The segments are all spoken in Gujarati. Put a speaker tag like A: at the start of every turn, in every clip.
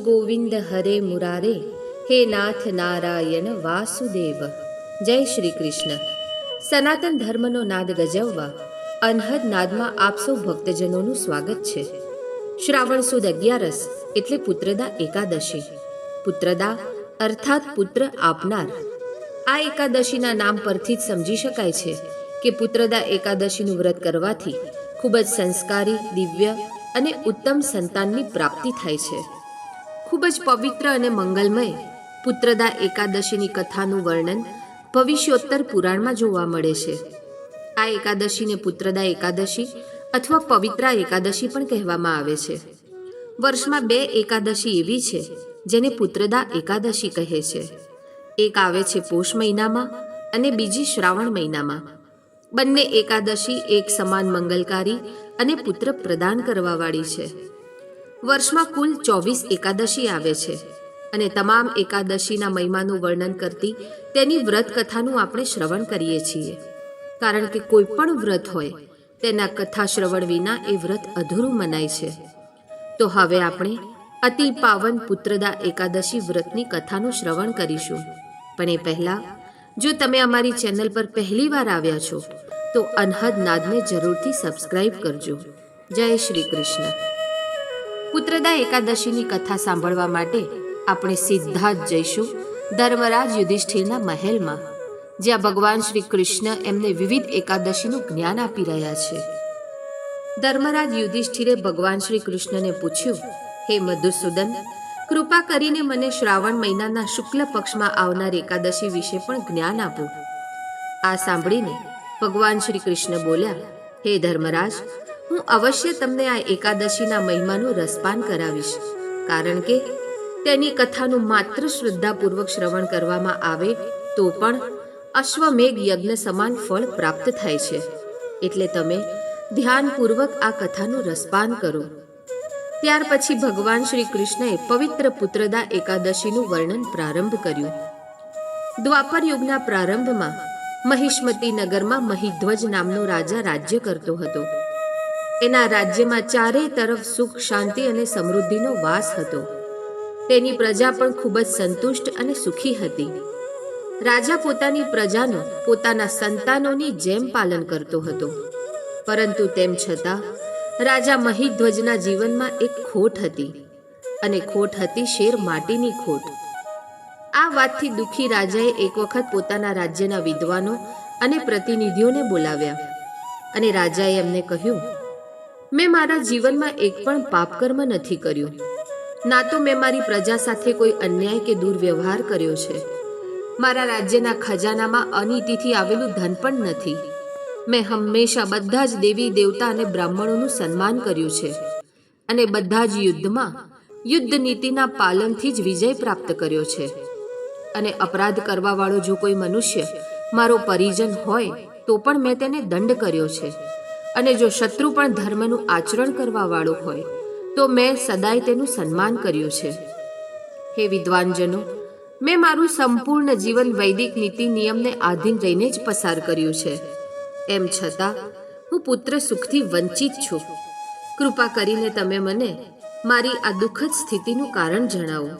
A: ગોવિંદ હરે મુરારે હે નાથ નારાયણ વાસુદેવ જય શ્રી કૃષ્ણ સનાતન ધર્મનો નાદ ગજવવા અનહદ નાદમાં આપ સૌ ભક્તજનોનું સ્વાગત છે શ્રાવણ સુદ અગિયારસ એટલે પુત્રદા એકાદશી પુત્રદા અર્થાત પુત્ર આપનાર આ એકાદશીના નામ પરથી જ સમજી શકાય છે કે પુત્રદા એકાદશીનું વ્રત કરવાથી ખૂબ જ સંસ્કારી દિવ્ય અને ઉત્તમ સંતાનની પ્રાપ્તિ થાય છે ખૂબ જ પવિત્ર અને મંગલમય પુત્રદા એકાદશીની કથાનું વર્ણન ભવિષ્યોત્તર પુરાણમાં જોવા મળે છે. આ એકાદશીને પુત્રદા એકાદશી અથવા પવિત્રા એકાદશી પણ કહેવામાં આવે છે. વર્ષમાં બે એકાદશી એવી છે જેને પુત્રદા એકાદશી કહે છે. એક આવે છે પોષ મહિનામાં અને બીજી શ્રાવણ મહિનામાં. બંને એકાદશી એક સમાન મંગલકારી અને પુત્ર પ્રદાન કરવાવાળી છે. વર્ષમાં કુલ ચોવીસ એકાદશી આવે છે અને તમામ એકાદશીના મહિમાનું વર્ણન કરતી તેની વ્રત કથાનું આપણે શ્રવણ કરીએ છીએ. કારણ કે કોઈ પણ વ્રત હોય, તેના કથા શ્રવણ વિના એ વ્રત અધૂરું મનાય છે. તો હવે આપણે અતિ પાવન પુત્રદા એકાદશી વ્રતની કથાનું શ્રવણ કરીશું. પણ એ પહેલાં, જો તમે અમારી ચેનલ પર પહેલી વાર આવ્યા છો, તો અનહદ નાદને જરૂરથી સબસ્ક્રાઈબ કરજો. જય શ્રી કૃષ્ણ. પુત્રદા એકાદશીની કથા સાંભળવા માટે આપણે સીધા જ જઈશું ધર્મરાજ યુધિષ્ઠિરના મહેલમાં, જ્યાં ભગવાન શ્રી કૃષ્ણ એમને વિવિધ એકાદશીનું જ્ઞાન આપી રહ્યા છે. ધર્મરાજ યુધિષ્ઠિરે ભગવાન શ્રી કૃષ્ણને પૂછ્યું, હે મધુસૂદન, કૃપા કરીને મને શ્રાવણ મહિનાના શુક્લ પક્ષમાં આવનાર એકાદશી વિશે પણ જ્ઞાન આપો. આ સાંભળીને ભગવાન શ્રી કૃષ્ણ બોલ્યા, હે ધર્મરાજ હું અવશ્ય તમને આ એકાદશીના મહિમાનું રસપાન કરાવીશ, કારણ કે તેની કથાનું માત્ર શ્રદ્ધાપૂર્વક શ્રવણ કરવામાં આવે તો પણ અશ્વમેઘ યજ્ઞ સમાન ફળ પ્રાપ્ત થાય છે. એટલે તમે ધ્યાનપૂર્વક આ કથાનું રસપાન કરો. ત્યાર પછી ભગવાન શ્રી કૃષ્ણએ પવિત્ર પુત્રદા એકાદશીનું વર્ણન પ્રારંભ કર્યું. દ્વાપર યુગના પ્રારંભમાં મહિષ્મતી નગરમાં મહિધ્વજ નામનો રાજા રાજ્ય કરતો હતો. એના રાજ્યમાં ચારેય તરફ સુખ, શાંતિ અને સમૃદ્ધિનો વાસ હતો. તેની પ્રજા પણ ખૂબ જ સંતુષ્ટ અને સુખી હતી. રાજા પોતાની પ્રજાનો, પોતાના સંતાનોની જેમ પાલન કરતો હતો. પરંતુ તેમ છતાં, રાજા મહિધ્વજના જીવનમાં એક ખોટ હતી અને ખોટ હતી શેર માટીની ખોટ. આ વાતથી દુઃખી રાજાએ એક વખત પોતાના રાજ્યના વિદ્વાનો અને પ્રતિનિધિઓને બોલાવ્યા અને રાજાએ એમને કહ્યું મેં મારા જીવનમાં એક પણ પાપકર્મ નથી કર્યું. ના તો મેં મારી પ્રજા સાથે કોઈ અન્યાય કે દુર્વ્યવહાર કર્યો છે. મારા રાજ્યના ખજાનામાં અનીતિથી આવેલું ધન પણ નથી. મેં હંમેશા બધા જ દેવી, દેવતા અને બ્રાહ્મણોનું સન્માન કર્યું છે અને બધા જ યુદ્ધમાં યુદ્ધ નીતિના પાલનથી જ વિજય પ્રાપ્ત કર્યો છે. અને અપરાધ કરવાવાળો જો કોઈ મનુષ્ય મારો પરિજન હોય, તો પણ મેં તેને દંડ કર્યો છે. અને જો શત્રુ પણ ધર્મનું આચરણ કરવાવાળો હોય, તો મેં સદાય તેનું સન્માન કર્યું છે. હે વિદ્વાનજનો, મેં મારું સંપૂર્ણ જીવન વૈદિક નીતિ નિયમને આધીન રહીને જ પસાર કર્યું છે. એમ છતાં, હું પુત્ર સુખથી વંચિત છું. કૃપા કરીને તમે મને મારી આ દુઃખદ સ્થિતિનું કારણ જણાવો.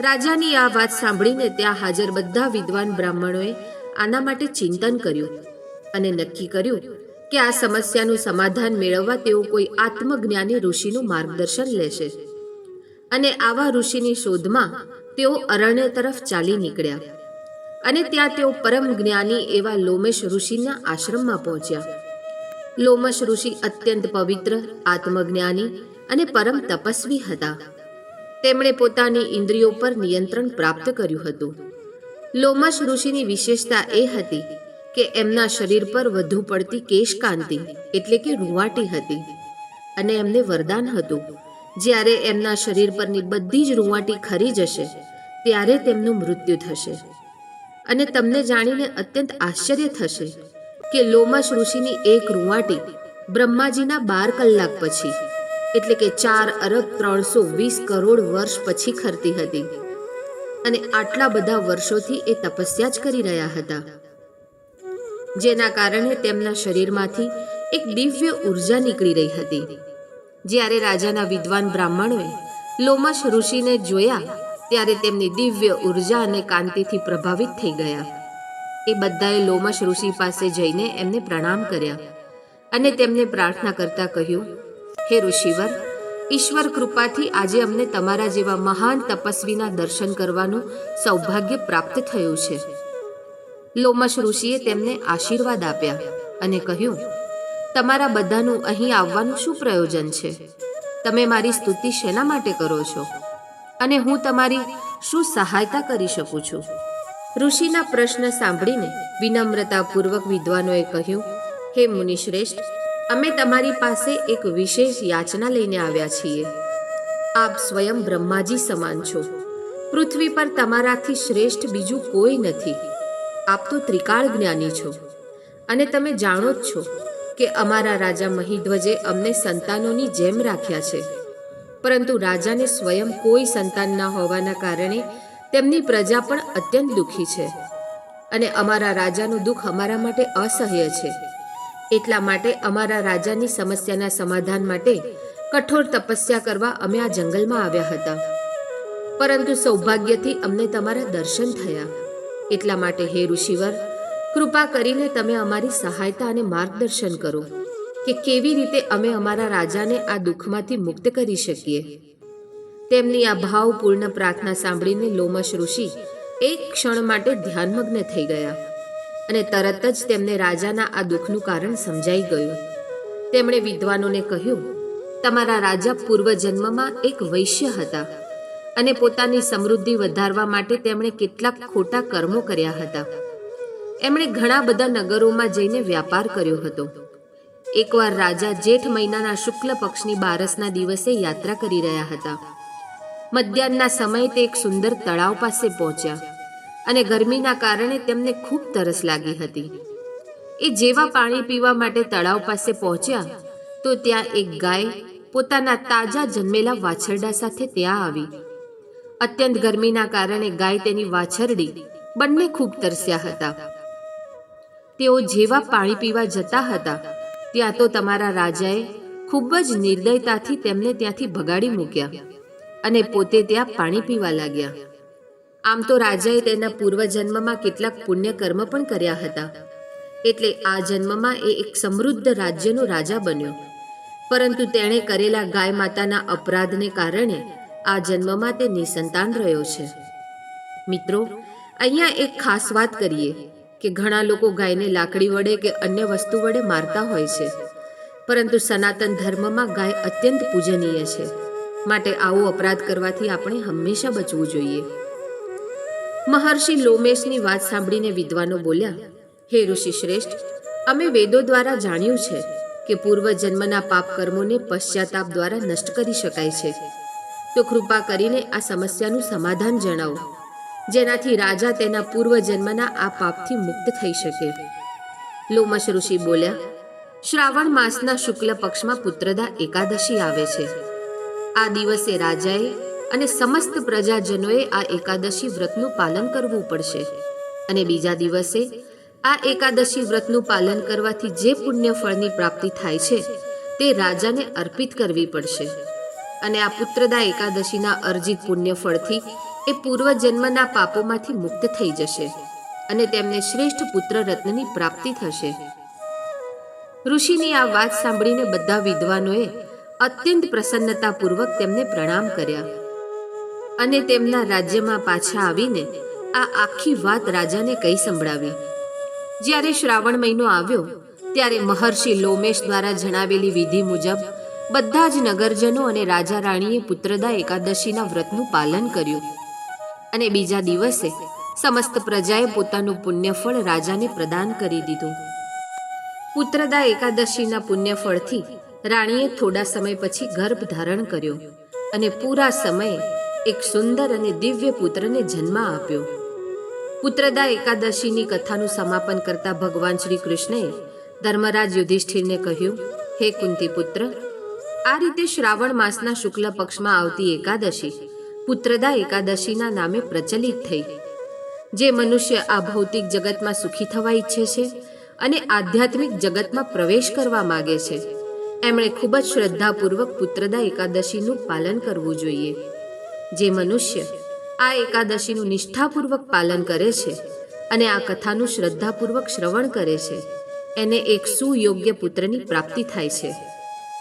A: રાજાની આ વાત સાંભળીને ત્યાં હાજર બધા વિદ્વાન બ્રાહ્મણોએ આના માટે ચિંતન કર્યું અને નક્કી કર્યું કે આ સમસ્યાનું સમાધાન મેળવવા તેઓ કોઈ આત્મજ્ઞાની ઋષિનું માર્ગદર્શન લેશે. અને આવા ઋષિની શોધમાં તેઓ અરણ્ય તરફ ચાલી નીકળ્યા. અને ત્યાં તેઓ પરમ જ્ઞાની એવા લોમેશ ઋષિના આશ્રમમાં પહોંચ્યા. લોમશ ઋષિ અત્યંત પવિત્ર, આત્મજ્ઞાની અને પરમ તપસ્વી હતા. તેમણે પોતાની ઇન્દ્રિયો પર નિયંત્રણ પ્રાપ્ત કર્યું હતું. લોમશ ઋષિની વિશેષતા એ હતી કે એમના શરીર પર વધુ પડતી કેશકાંતિ, એટલે કે રૂંવાટી હતી. અને એમને વરદાન હતું. જ્યારે એમના શરીર પરની બધી જ રૂવાટી ખરી જશે, ત્યારે તેમનું મૃત્યુ થશે. અને તમને જાણીને અત્યંત આશ્ચર્ય થશે કે લોમશ ઋષિની એક રૂવાટી બ્રહ્માજીના બાર કલાક પછી, એટલે કે ચાર અરબ ત્રણસો વીસ કરોડ વર્ષ પછી ખરતી હતી. અને આટલા બધા વર્ષોથી એ તપસ્યા જ કરી રહ્યા હતા. જેના કારણે તેમના શરીરમાંથી એક દિવ્ય ઊર્જા નીકળી રહી હતી. જ્યારે રાજાના વિદ્વાન બ્રાહ્મણોએ લોમશ ઋષિને જોયા, ત્યારે તેમની દિવ્ય ઊર્જા અને કાંતિથી પ્રભાવિત થઈ ગયા. એ બધાએ લોમશ ઋષિ પાસે જઈને એમને પ્રણામ કર્યા અને તેમને પ્રાર્થના કરતા કહ્યું, હે ઋષિવર, ઈશ્વર કૃપાથી આજે અમને તમારા જેવા મહાન તપસ્વીના દર્શન કરવાનું સૌભાગ્ય પ્રાપ્ત થયું છે. લોમશ ઋષિએ તેમને આશીર્વાદ આપ્યા અને કહ્યું, તમારા બધાનું અહીં આવવાનું શું પ્રયોજન છે? તમે મારી સ્તુતિ શેના માટે કરો છો? અને હું તમારી શું સહાયતા કરી શકું છું? ઋષિના પ્રશ્ન સાંભળીને વિનમ્રતાપૂર્વક વિદ્વાનોએ કહ્યું, હે મુનિશ્રેષ્ઠ, અમે તમારી પાસે એક વિશેષ યાચના લઈને આવ્યા છીએ. આપ સ્વયં બ્રહ્માજી સમાન છો. પૃથ્વી પર તમારાથી શ્રેષ્ઠ બીજું કોઈ નથી. આપ તો ત્રિકાળ જ્ઞાની છો. અને તમે જાણો જ છો કે અમારા રાજા મહિધ્વજે અમને સંતાનોની જેમ રાખ્યા છે. પરંતુ રાજાને સ્વયં કોઈ સંતાન ન હોવાના કારણે તેમની પ્રજા પણ અત્યંત દુઃખી છે. અને અમારા રાજાનું દુઃખ અમારા માટે અસહ્ય છે. એટલા માટે અમારા રાજાની સમસ્યાના સમાધાન માટે કઠોર તપસ્યા કરવા અમે આ જંગલમાં આવ્યા હતા. પરંતુ સૌભાગ્યથી અમને તમારા દર્શન થયા. એટલા માટે હે ઋષિવર, કૃપા કરીને તમે અમારી સહાયતા અને માર્ગદર્શન કરો કે કેવી રીતે અમે અમારા રાજાને આ દુઃખમાંથી મુક્ત કરી શકીએ. તેમની આ ભાવપૂર્ણ પ્રાર્થના સાંભળીને લોમશ ઋષિ એક ક્ષણ માટે ધ્યાનમગ્ન થઈ ગયા અને તરત જ તેમને રાજાના આ દુઃખનું કારણ સમજાઈ ગયું. તેમણે વિદ્વાનોને કહ્યું, તમારા રાજા પૂર્વજન્મમાં એક વૈશ્ય હતા. અને પોતાની સમૃદ્ધિ વધારવા માટે તેમણે કેટલાક ખોટા કર્મો કર્યા હતા. એમણે ઘણા બધા નગરોમાં જઈને વ્યાપાર કર્યો હતો. એકવાર રાજા જેઠ મહિનાના શુક્લ પક્ષની બારસના દિવસે યાત્રા કરી રહ્યા હતા. મધ્યાહનના સમયે તે એક સુંદર તળાવ પાસે પહોંચ્યા અને ગરમીના કારણે તેમને ખૂબ તરસ લાગી હતી. એ જેવા પાણી પીવા માટે તળાવ પાસે પહોંચ્યા, તો ત્યાં એક ગાય પોતાના તાજા જન્મેલા વાછરડા સાથે ત્યાં આવી અત્યંત ગરમીના કારણે ગાય તેની વાછરડી બંને ખૂબ તરસ્યા હતા. તેઓ જેવા પાણી પીવા જતા હતા, ત્યાં તો તમારા રાજાએ ખૂબ જ નિર્દયતાથી તેમને ત્યાંથી ભગાડી મૂક્યા અને પોતે ત્યાં પાણી પીવા લાગ્યા. આમ તો રાજાએ તેના પૂર્વજન્મમાં કેટલાક પુણ્ય કર્મ પણ કર્યા હતા. એટલે આ જન્મમાં એ એક સમૃદ્ધ રાજ્યનો રાજા બન્યો. પરંતુ તેણે કરેલા ગાય માતાના અપરાધને કારણે આ જન્મમાં તે નિસંતાન રહ્યો છે. મિત્રો, અહીંયા એક ખાસ વાત કરીએ કે ઘણા લોકો ગાયને લાકડી વડે કે અન્ય વસ્તુ વડે મારતા હોય છે. પરંતુ સનાતન ધર્મમાં ગાય અત્યંત પૂજનીય છે. માટે આવો અપરાધ કરવાથી આપણે હંમેશા બચવું જોઈએ. મહર્ષિ લોમેશની વાત સાંભળીને વિદ્વાનો બોલ્યા, હે ઋષિ શ્રેષ્ઠ, અમે વેદો દ્વારા જાણ્યું છે કે પૂર્વ જન્મના પાપ કર્મોને પશ્ચાતાપ દ્વારા નષ્ટ કરી શકાય છે. તો કૃપા કરીને આ સમસ્યાનું સમાધાન જણાવો, જેનાથી રાજા તેના પૂર્વજન્મના આ પાપથી મુક્ત થઈ શકે. લોમશ ઋષિ બોલ્યા, શ્રાવણ માસના શુક્લ પક્ષમાં પુત્રદા એકાદશી આવે છે. આ દિવસે રાજાએ અને સમસ્ત પ્રજાજનોએ આ એકાદશી વ્રતનું પાલન કરવું પડશે. અને બીજા દિવસે આ એકાદશી વ્રતનું પાલન કરવાથી જે પુણ્ય ફળની પ્રાપ્તિ થાય છે, તે રાજાને અર્પિત કરવી પડશે. અને આ પુત્રદા એકાદશીના અર્જિત પુણ્ય ફળથી એ પૂર્વજન્મના પાપોમાંથી મુક્ત થઈ જશે અને તેમને શ્રેષ્ઠ પુત્ર રત્નની પ્રાપ્તિ થશે. ઋષિની આ વાત સાંભળીને બધા વિદ્વાનોએ અત્યંત પ્રસન્નતાપૂર્વક તેમને પ્રણામ કર્યા અને તેમના રાજ્યમાં પાછા આવીને આ આખી વાત રાજાને કહી સંભળાવી. જ્યારે શ્રાવણ મહિનો આવ્યો, ત્યારે મહર્ષિ લોમેશ દ્વારા જણાવેલી વિધિ મુજબ બધા જ નગરજનો અને રાજા રાણીએ પુત્રદા એકાદશીના વ્રતનું પાલન કર્યું. અને બીજા દિવસે સમસ્ત પ્રજાએ પોતાનું પુણ્યફળ રાજાને પ્રદાન કરી દીધું. પુત્રદા એકાદશીના પુણ્યફળથી રાણીએ થોડા સમય પછી ગર્ભ ધારણ કર્યો અને પૂરા સમયે એક સુંદર અને દિવ્ય પુત્રને જન્મ આપ્યો. પુત્રદા એકાદશીની કથાનું સમાપન કરતા ભગવાન શ્રી કૃષ્ણએ ધર્મરાજ યુધિષ્ઠિરને કહ્યું, હે કુંતી પુત્ર આ રીતે શ્રાવણ માસના શુક્લ પક્ષમાં આવતી એકાદશી પુત્રદા એકાદશીના નામે પ્રચલિત થઈ. જે મનુષ્ય આ ભૌતિક જગતમાં સુખી થવા ઈચ્છે છે અને આધ્યાત્મિક જગતમાં પ્રવેશ કરવા માગે છે, એમણે ખૂબ જ શ્રદ્ધાપૂર્વક પુત્રદા એકાદશીનું પાલન કરવું જોઈએ. જે મનુષ્ય આ એકાદશીનું નિષ્ઠાપૂર્વક પાલન કરે છે અને આ કથાનું શ્રદ્ધાપૂર્વક શ્રવણ કરે છે, એને એક સુયોગ્ય પુત્રની પ્રાપ્તિ થાય છે.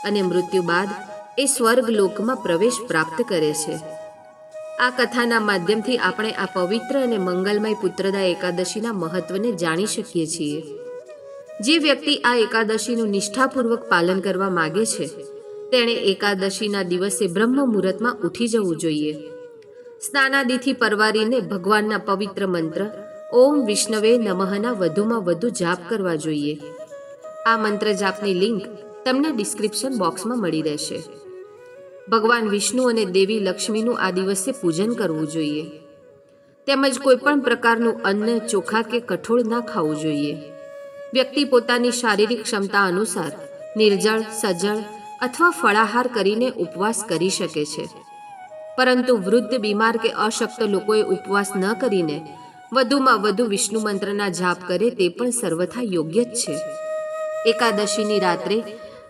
A: અને મૃત્યુ બાદ એ સ્વર્ગ લોકમાં પ્રવેશ પ્રાપ્ત કરે છે. આ કથાના માધ્યમથી આપણે આ પવિત્ર અને મંગલમય પુત્રદા એકાદશીના મહત્વને જાણી શકીએ છીએ. જે વ્યક્તિ આ એકાદશીનું નિષ્ઠાપૂર્વક પાલન કરવા માગે છે, તેણે એકાદશીના દિવસે બ્રહ્મ મુહૂર્તમાં ઉઠી જવું જોઈએ. સ્નાનાદિથી પરવારીને ભગવાનના પવિત્ર મંત્ર, ઓમ વિષ્ણવે નમઃના વધુમાં વધુ જાપ કરવા જોઈએ. આ મંત્ર જાપની લિંક તમને ડિસ્ક્રિપ્શન બોક્સમાં મળી રહેશે. ભગવાન વિષ્ણુ અને દેવી લક્ષ્મીનું આ દિવસે પૂજન કરવું જોઈએ. તેમજ કોઈપણ પ્રકારનું અન્ન, ચોખા કે કઠોળ ના ખાવું જોઈએ. વ્યક્તિ પોતાની શારીરિક ક્ષમતા અનુસાર નિર્જળ સજળ અથવા ફળાહાર કરીને ઉપવાસ કરી શકે છે. પરંતુ વૃદ્ધ, બીમાર કે અશક્ત લોકોએ ઉપવાસ ન કરીને વધુમાં વધુ વિષ્ણુ મંત્રના જાપ કરે તે પણ સર્વથા યોગ્ય જ છે. એકાદશીની રાત્રે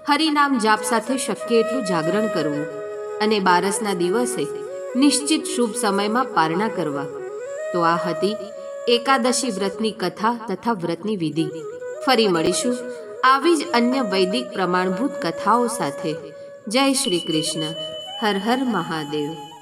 A: હરિનામ જાપ સાથે શક્ય એટલું જાગરણ કરવું અને બારસના દિવસે નિશ્ચિત શુભ સમયમાં પારણા કરવા. તો આ હતી એકાદશી વ્રતની કથા તથા વ્રતની વિધિ. ફરી મળીશું આવી જ અન્ય વૈદિક પ્રમાણભૂત કથાઓ સાથે. જય શ્રી કૃષ્ણ. હર હર મહાદેવ.